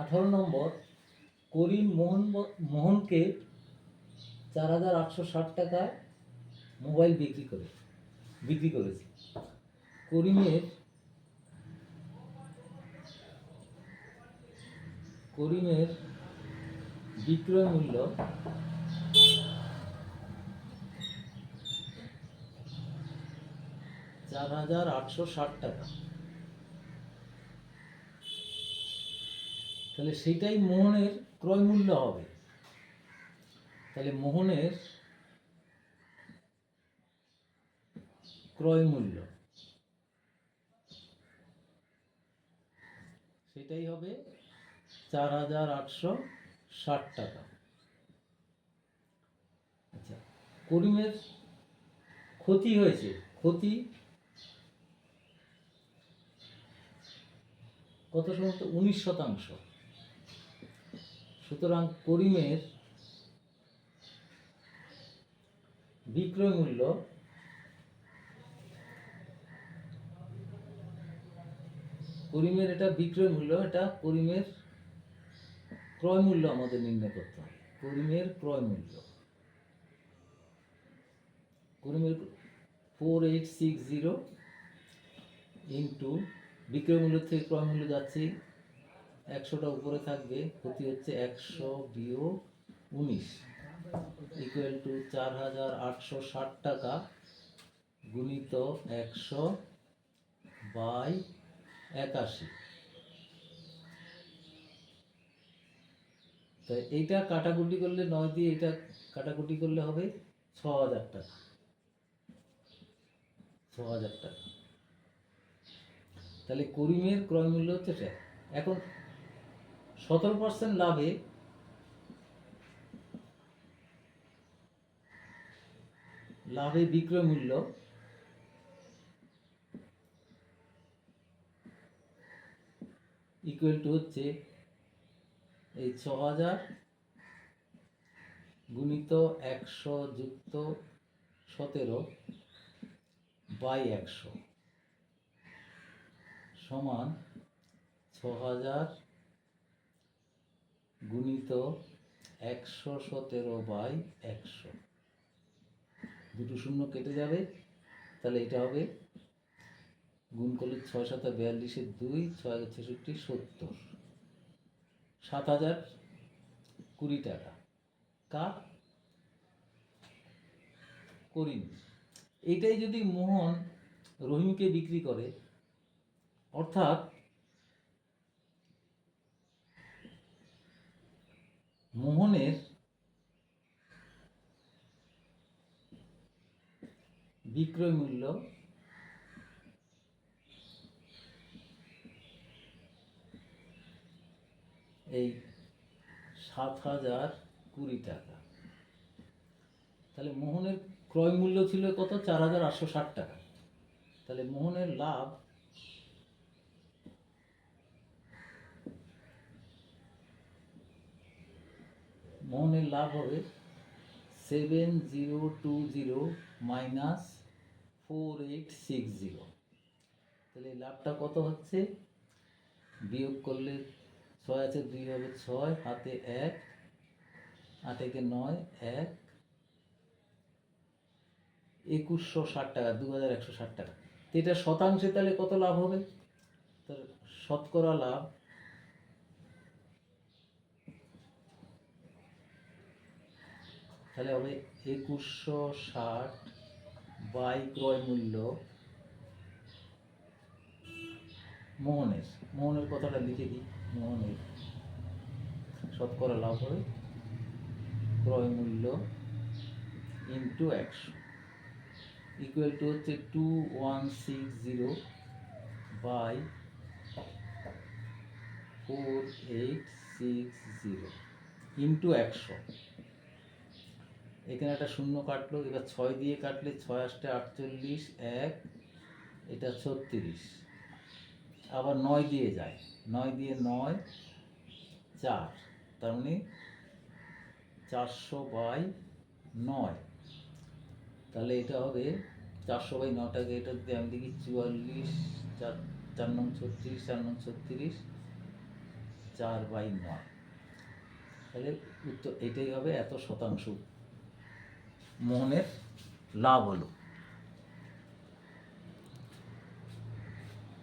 আঠারো নম্বর, করিম মোহন মোহনকে চার হাজার আটশো ষাট টাকায় মোবাইল বিক্রি করে, বিক্রি করেছে। করিমের করিমের বিক্রয় মূল্য চার হাজার আটশো ষাট টাকা। তাহলে সেটাই মোহনের ক্রয় মূল্য হবে। তাহলে মোহনের ক্রয় মূল্য সেটাই হবে চার হাজার আটশো ষাট টাকা। আচ্ছা করিমের ক্ষতি হয়েছে। ক্ষতি কত শতাংশ উনিশ শতাংশ। সুতরাং করিমের বিক্রয় মূল্য করিমের এটা বিক্রয় মূল্য, এটা করিমের ক্রয় মূল্য আমাদের নির্ণয় করতে হবে। করিমের ক্রয় মূল্য। করিমের four eight six zero into বিক্রয় মূল্য থেকে ক্রয় মূল্য যাচ্ছে একশোটা উপরে থাকবে, ক্ষতি হচ্ছে একশো বিয়োগ উনিশ। ইকুয়াল টু চার হাজার আটশো ষাট টাকা গুণিত একশো বাই একাশি। তো এইটা কাটাকুটি করলে নয় দিয়ে এটা কাটাকুটি করলে হবে ছ হাজার টাকা। ছ হাজার টাকা। তাহলে করিমের ক্রয় মূল্য হচ্ছে এখন সতেরো পার্সেন্ট লাভে লাভে বিক্রয় মূল্য ইকুয়াল টু হচ্ছে এই ছ হাজার গুণিত একশো যুক্ত সতেরো বাই একশো সমান ছ হাজার গুণিত একশো সতেরো বাই একশো। দুটো শূন্য কেটে যাবে, তাহলে এটা হবে গুণ করলে ছয় সাত বিয়াল্লিশের দুই, ছয় ছেষট্টি সত্তর। সাত হাজার কুড়ি টাকা। কার? করিম। এইটাই যদি মোহন রহিমকে বিক্রি করে, অর্থাৎ মোহনের বিক্রয় মূল্য এই সাত হাজার কুড়ি টাকা। তাহলে মোহনের ক্রয় মূল্য ছিল কত? চার হাজার আটশো ষাট টাকা। তাহলে মোহনের লাভ মোহনের লাভ হবে seven zero two zero minus four eight six zero. তাহলে লাভটা কত হচ্ছে? বিয়োগ করলে ছয় আছে দুই হবে ছয়, হাতে এক আট একে নয়, এক, একুশশো ষাট টাকা, দু হাজার একশো ষাট টাকা। তো এটা শতাংশে তাহলে কত লাভ হবে? তার শতকরা লাভ তাহলে হবে একুশশো ষাট বাই ক্রয় মূল্য মোহনের। মোহনের কথাটা লিখে দিই। মোহনের। শতকরা লাভ হবে ক্রয় মূল্য ইন্টু একশো। ইকুয়াল টু হচ্ছে two one six zero by four eight six zero into একশো। এখানে একটা শূন্য কাটলো, এবার ছয় দিয়ে কাটলে ছয় আসতে আটচল্লিশ, এক, এটা ছত্রিশ। আবার নয় দিয়ে যায়, নয় দিয়ে নয়, চার, তার মানে চারশো বাই নয়। তাহলে এটা হবে চারশো বাই নটাকে এটা যদি আমি দেখি চুয়াল্লিশ, চার চার নং ছত্রিশ, চার নং ছত্রিশ, চার বাই নয়। তাহলে উত্তর এটাই হবে এত শতাংশ মোহনের লাভ হলো।